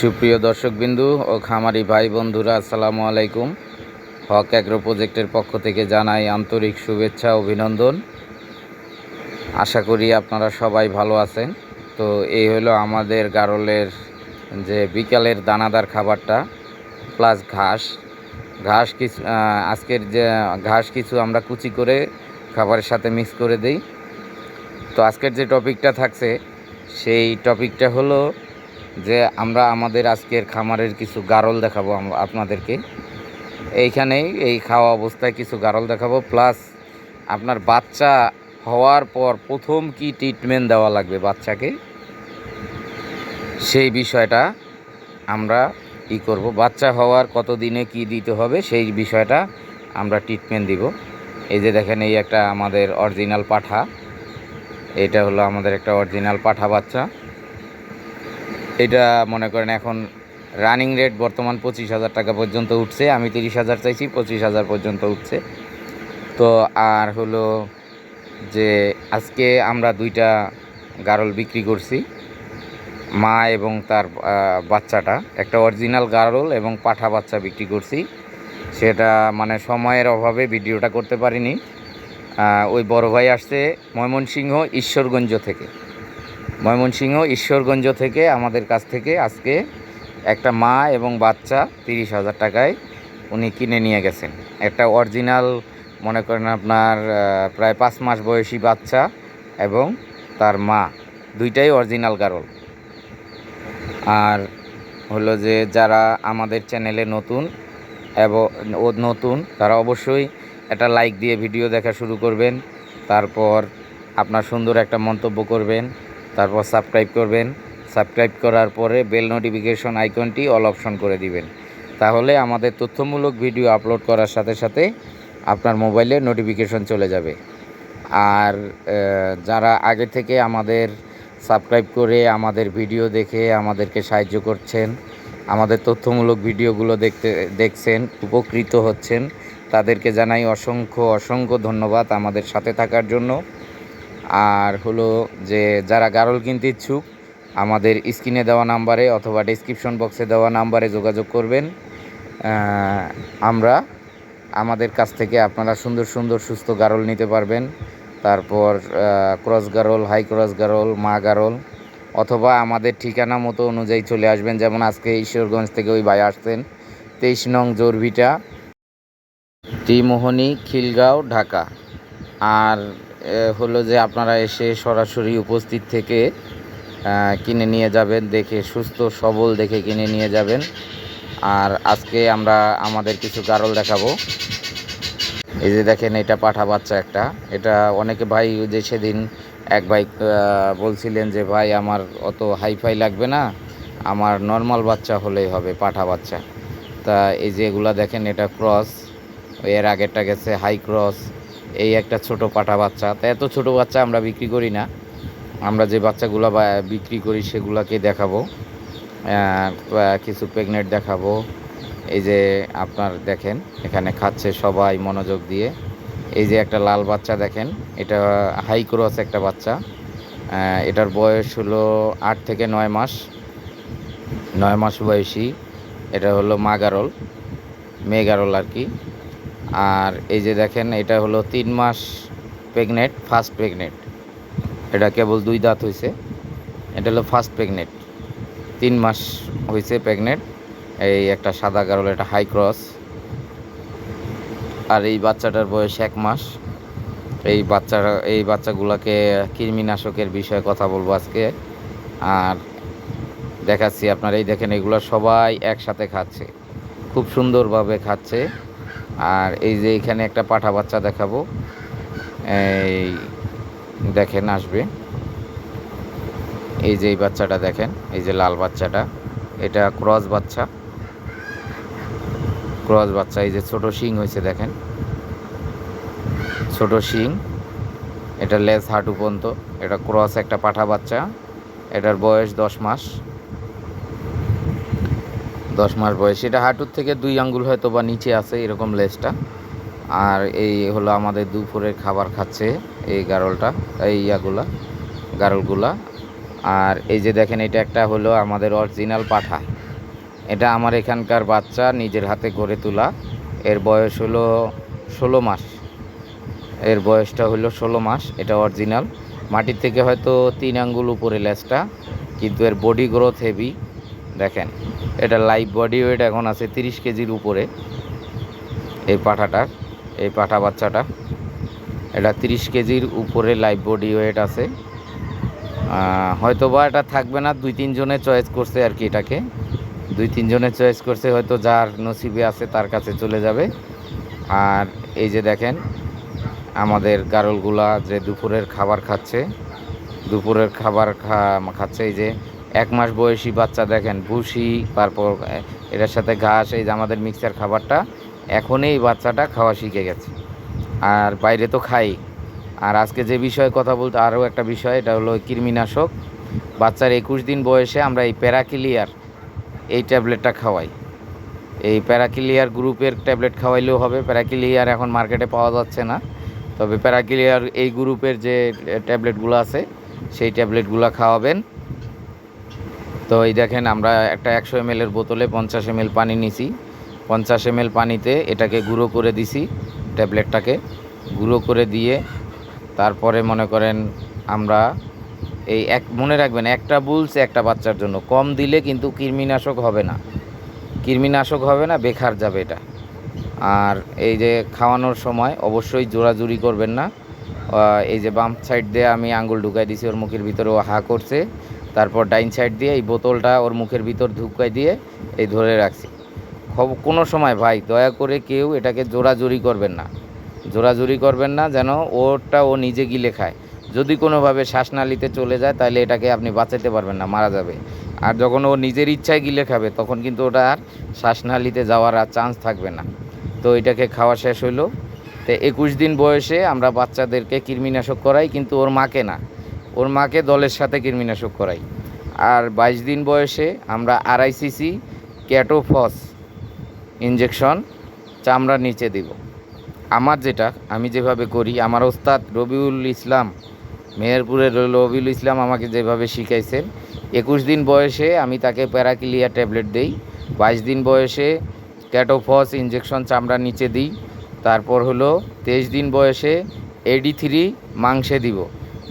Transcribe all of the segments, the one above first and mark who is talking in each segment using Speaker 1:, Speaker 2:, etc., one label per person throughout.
Speaker 1: সুপ্রিয় দর্শকবিন্দু ও খামারি ভাই বন্ধুরা, আসসালামু আলাইকুম। হক অ্যাগ্রো প্রজেক্টের পক্ষ থেকে জানাই আন্তরিক শুভেচ্ছা, অভিনন্দন। আশা করি আপনারা সবাই ভালো আছেন। তো এই হলো আমাদের গারলের যে বিকালের দানাদার খাবারটা, প্লাস ঘাস। ঘাস কিছু আজকের যে ঘাস কিছু আমরা কুচি করে খাবারের সাথে মিক্স করে দেই। তো আজকের যে টপিকটা থাকছে, সেই টপিকটা হলো যে আমরা আমাদের আজকের খামারের কিছু গারল দেখাবো আপনাদেরকে। এইখানেই এই খাওয়া অবস্থায় কিছু গারল দেখাবো। প্লাস আপনার বাচ্চা হওয়ার পর প্রথম কি ট্রিটমেন্ট দেওয়া লাগবে বাচ্চাকে? সেই বিষয়টা আমরা ই করব। বাচ্চা হওয়ার কত দিনে কি দিতে হবে সেই বিষয়টা আমরা ট্রিটমেন্ট দিব। এই যে দেখেন, এই একটা আমাদের অরিজিনাল পাঠা। এটা হলো আমাদের একটা অরিজিনাল পাঠা বাচ্চা। এটা মনে করেন এখন রানিং রেট বর্তমান পঁচিশ হাজার টাকা পর্যন্ত উঠছে। আমি তিরিশ হাজার চাইছি, পঁচিশ হাজার পর্যন্ত উঠছে। তো আর হলো যে আজকে আমরা দুইটা গারল বিক্রি করছি, মা এবং তার বাচ্চাটা। একটা অরিজিনাল গারল এবং পাঠা বাচ্চা বিক্রি করছি। সেটা মানে সময়ের অভাবে ভিডিওটা করতে পারিনি। ওই বড় ভাই আসছে ময়মনসিংহ ঈশ্বরগঞ্জ থেকে। ময়মনসিংহ, ঈশ্বরগঞ্জ থেকে, আমাদের কাছ থেকে আজকে একটা মা এবং বাচ্চা তিরিশ হাজার টাকায় উনি কিনে নিয়ে গেছেন। একটা অরিজিনাল, মনে করেন আপনার প্রায় পাঁচ মাস বয়সী বাচ্চা এবং তার মা, দুইটাই অরিজিনাল গারল। আর হলো যে যারা আমাদের চ্যানেলে নতুন এবং ও নতুন, তারা অবশ্যই একটা লাইক দিয়ে ভিডিও দেখা শুরু করবেন, তারপর আপনার সুন্দর একটা মন্তব্য করবেন তারপর সাবস্ক্রাইব করবেন। সাবস্ক্রাইব করার পরে বেল নোটিফিকেশন আইকনটি অল অপশন করে দিবেন। তাহলে আমাদের তথ্যমূলক ভিডিও আপলোড করার সাথে সাথে আপনার মোবাইলে নোটিফিকেশন চলে যাবে। আর যারা আগে থেকে আমাদের সাবস্ক্রাইব করে আমাদের ভিডিও দেখে আমাদেরকে সাহায্য করছেন, আমাদের তথ্যমূলক ভিডিওগুলো দেখতে, দেখছেন, উপকৃত হচ্ছেন, তাদেরকে জানাই অসংখ্য অসংখ্য ধন্যবাদ আমাদের সাথে থাকার জন্য। আর হলো যে যারা গারল কিনতে ইচ্ছুক, আমাদের স্ক্রিনে দেওয়া নাম্বারে অথবা ডেসক্রিপশন বক্সে দেওয়া নাম্বারে যোগাযোগ করবেন। আমরা আমাদের কাছ থেকে আপনারা সুন্দর সুন্দর সুস্থ গারল নিতে পারবেন। তারপর cross girl high cross girl, মা গারল, অথবা আমাদের ঠিকানা মতো অনুযায়ী চলে আসবেন। যেমন আজকে ঈশ্বরগঞ্জ থেকে ওই ভাই আসতেন তেইশ নং জোরভিটা ত্রিমোহনী খিলগাঁও, ঢাকা। আর হলো যে আপনারা এসে সরাসরি উপস্থিত থেকে কিনে নিয়ে যাবেন, দেখে সুস্থ, সবল দেখে কিনে নিয়ে যাবেন। আর আজকে আমরা আমাদের কিছু গারল দেখাবো। এই যে দেখেন, এটা পাঠা বাচ্চা একটা। এটা অনেকে ভাই যে সেদিন এক ভাই বলছিলেন যে, ভাই, আমার অত হাইফাই লাগবে না। আমার নর্মাল বাচ্চা হলেই হবে পাঠা বাচ্চা। তা এই যে এগুলা দেখেন, এটা ক্রস। এর আগেরটা গেছে হাই ক্রস। এই একটা ছোট পাঠা বাচ্চা। তা এত ছোট বাচ্চা আমরা বিক্রি করি না। আমরা যে বাচ্চাগুলো বিক্রি করি সেগুলোকে দেখাবো। কিছু প্রেগনেন্ট দেখাবো। এই যে আপনার দেখেন, এখানে খাচ্ছে সবাই মনোযোগ দিয়ে। এই যে একটা লাল বাচ্চা দেখেন, এটা হাই ক্রস একটা বাচ্চা। এটার বয়স হলো আট থেকে নয় মাস। নয় মাস বয়সী। এটা হলো মাগারল, মেগারল আর কি। আর এই যে দেখেন, এটা হলো তিন মাস প্রেগনেন্ট ফার্স্ট প্রেগনেন্ট এটা কেবল দুই দাঁত হয়েছে এটা হলো ফার্স্ট প্রেগনেন্ট তিন মাস হয়েছে প্রেগনেন্ট এই একটা সাদা গারল, এটা হাই ক্রস আর এই বাচ্চাটার বয়স এক মাস। এই বাচ্চার এই বাচ্চাগুলোকে কৃমিনাশকের বিষয়ে কথা বলব আজকে। আর দেখাচ্ছি আপনার, এই দেখেন এগুলো সবাই একসাথে খাচ্ছে। খুব সুন্দরভাবে খাচ্ছে। আর এই যে এখানে একটা পাঠা বাচ্চা দেখাবো। এই দেখেন, আসবে। এই যে এই বাচ্চাটা দেখেন, এই যে লাল বাচ্চাটা। এটা ক্রস বাচ্চা। ক্রস বাচ্চা, এই যে ছোট শিং হয়েছে, দেখেন। ছোট শিং। এটা লেজ হাঁটু পর্যন্ত। এটা ক্রস একটা পাঠা বাচ্চা। এটার বয়স দশ মাস। দশ মাস বয়স। এটা হাঁটুর থেকে দুই আঙ্গুল হয়তো বা নিচে আছে এরকম লেজটা। আর এই হলো আমাদের দুপুরের খাবার খাচ্ছে এই গারলটা, এই ইয়াগুলা, গারলগুলা। আর এই যে দেখেন, এটা একটা হলো আমাদের অরিজিনাল পাঠা। এটা আমার এখানকার বাচ্চা, নিজের হাতে গড়ে তোলা। এর বয়স হলো ষোলো মাস। এর বয়সটা হলো ষোলো মাস, এটা অরিজিনাল মাটির থেকে হয়তো তিন আঙ্গুল উপরে লেজটা, কিন্তু এর বডি গ্রোথ হেভি দেখেন, এটা লাইভ বডি ওয়েট এখন আছে তিরিশ কেজির উপরে। এই পাঠাটার, এই পাঠা বাচ্চাটা। এটা তিরিশ কেজির উপরে লাইভ বডি ওয়েট আছে। হয়তো বা এটা থাকবে না, দুই তিনজনে চয়েস করছে আর কি এটাকে। দুই তিনজনে চয়েস করছে, হয়তো যার নসিবে আছে তার কাছে চলে যাবে। আর এই যে দেখেন, আমাদের গারলগুলা যে দুপুরের খাবার খাচ্ছে, দুপুরের খাবার খা খাচ্ছে এই যে এক মাস বয়সী বাচ্চা দেখেন, ভুসি, তারপর এটার সাথে ঘাস, এই যে আমাদের মিক্সার খাবারটা, এখনই বাচ্চাটা খাওয়া শিখে গেছে। আর বাইরে তো খাই। আর আজকে যে বিষয়ে কথা বলতে, আরও একটা বিষয়, এটা হলো কৃমিনাশক। বাচ্চার একুশ দিন বয়সে আমরা এই প্যারাকিলিয়ার, এই ট্যাবলেটটা খাওয়াই। এই প্যারাকিলিয়ার গ্রুপের ট্যাবলেট খাওয়াইলেও হবে, প্যারাকিলিয়ার এখন মার্কেটে পাওয়া যাচ্ছে না। তবে প্যারাকিলিয়ার এই গ্রুপের যে ট্যাবলেটগুলো আছে, সেই ট্যাবলেটগুলো খাওয়াবেন। তো এই দেখেন, আমরা একটা একশো এম এর বোতলে পঞ্চাশ এম পানি নিছি। পঞ্চাশ এম পানিতে এটাকে গুঁড়ো করে দিছি, ট্যাবলেটটাকে। গুঁড়ো করে দিয়ে তারপরে মনে করেন আমরা এই এক, মনে রাখবেন, একটা বুলস একটা বাচ্চার জন্য। কম দিলে কিন্তু কৃমিনাশক হবে না। কৃমিনাশক হবে না বেকার যাবে এটা। আর এই যে খাওয়ানোর সময় অবশ্যই জোরাজুরি করবেন না। এই যে বাম সাইড দিয়ে আমি আঙ্গুল ঢুকাই দিছি, ওর মুখের ভিতরে ও হা করছে। তারপর ডাইন সাইড দিয়ে এই বোতলটা ওর মুখের ভিতর ঢুকাই দিয়ে এই ধরে রাখছি। খব, কোনো সময় ভাই দয়া করে কেউ এটাকে জোরাজুরি করবেন না। জোরাজুরি করবেন না যেন ওরটা ও নিজে গিলে খায়। যদি কোনোভাবে শ্বাসনালীতে চলে যায় তাহলে এটাকে আপনি বাঁচাতে পারবেন না, মারা যাবে। আর যখন ও নিজের ইচ্ছায় গিলে খাবে তখন কিন্তু ওটা আর শ্বাসনালীতে যাওয়ার আর চান্স থাকবে না। তো এটাকে খাওয়া শেষ হইল। তো একুশ দিন বয়সে আমরা বাচ্চাদেরকে কৃমিনাশক করাই কিন্তু ওর মাকে না। ওর মাকে দলের সাথে কৃমিনাশক করাই। আর বাইশ দিন বয়সে আমরা আরআইসিসি ক্যাটোফস ইঞ্জেকশন চামড়ার নিচে দিব। আমার যেটা, আমি যেভাবে করি, আমার ওস্তাদ রবিউল ইসলাম, মেহেরপুরের রবিউল ইসলাম আমাকে যেভাবে শিখাইছেন, একুশ দিন বয়সে আমি তাকে প্যারাকিলিয়া ট্যাবলেট দেই, বাইশ দিন বয়সে ক্যাটোফস ইঞ্জেকশন চামড়ার নিচে দিই, তারপর হলো তেইশ দিন বয়সে এডি থ্রি মাংসে দিব।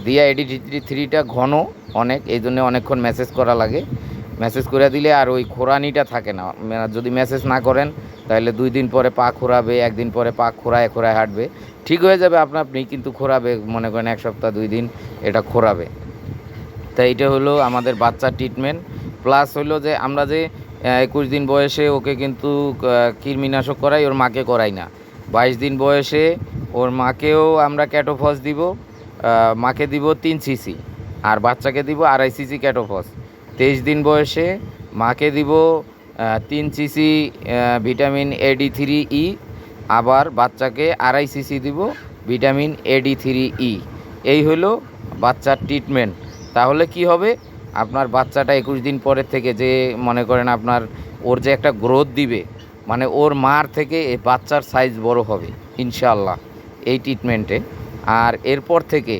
Speaker 1: দিয়া এডি থ্রি থ্রিটা ঘন অনেক, এই জন্য অনেকক্ষণ মেসেজ করা লাগে। মেসেজ করে দিলে আর ওই খোরানিটা থাকে না। মে- যদি মেসেজ না করেন, তাহলে দুই দিন পরে পা খোরাবে, একদিন পরে পা খোরায় খোরায় হাঁটবে। ঠিক হয়ে যাবে আপনা আপনি কিন্তু খোরাবে, মনে করেন এক সপ্তাহ, দুই দিন এটা খোরাবে। তা এটা হলো আমাদের বাচ্চার ট্রিটমেন্ট প্লাস হলো যে আমরা যে একুশ দিন বয়সে ওকে কিন্তু কৃমিনাশক করাই, ওর মাকে করাই না। বাইশ দিন বয়সে ওর মাকেও আমরা ক্যাটোফস দিব। মাকে দিব তিন সিসি আর বাচ্চাকে দিব আড়াই সিসি ক্যাটোফস। তেইশ দিন বয়সে মাকে দিব তিন C C vitamin A D three E. আবার বাচ্চাকে আড়াই সিসি দিব, vitamin A D three E. এই হলো বাচ্চার ট্রিটমেন্ট তাহলে কি হবে? আপনার বাচ্চাটা একুশ দিন পরের থেকে যে মনে করেন আপনার ওর যে একটা গ্রোথ দিবে মানে ওর মার থেকে এই বাচ্চার সাইজ বড় হবে ইনশাল্লাহ এই ট্রিটমেন্টে আর এরপর থেকে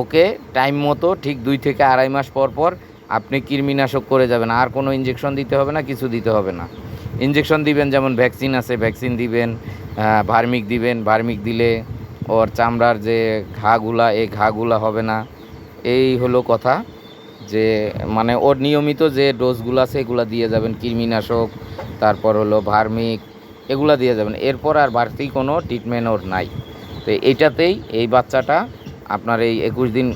Speaker 1: ওকে টাইম মতো ঠিক দুই থেকে আড়াই মাস পর পর আপনি কৃমিনাশক করে যাবেন। আর কোনো ইঞ্জেকশন দিতে হবে না, কিছু দিতে হবে না। ইঞ্জেকশন দিবেন, যেমন ভ্যাকসিন আছে ভ্যাকসিন দিবেন ভার্মিক দিবেন। ভার্মিক দিলে ওর চামড়ার যে ঘাগুলা এই ঘাগুলা হবে না। এই হলো কথা যে মানে ওর নিয়মিত যে ডোজগুলো আছে, এগুলো দিয়ে যাবেন। কৃমিনাশক, তারপর হলো ভার্মিক এগুলা দিয়ে যাবেন। এরপর আর বাড়তি কোনো ট্রিটমেন্ট ওর নাই। তো এইটাতেই এই বাচ্চাটা আপনার এই একুশ দিন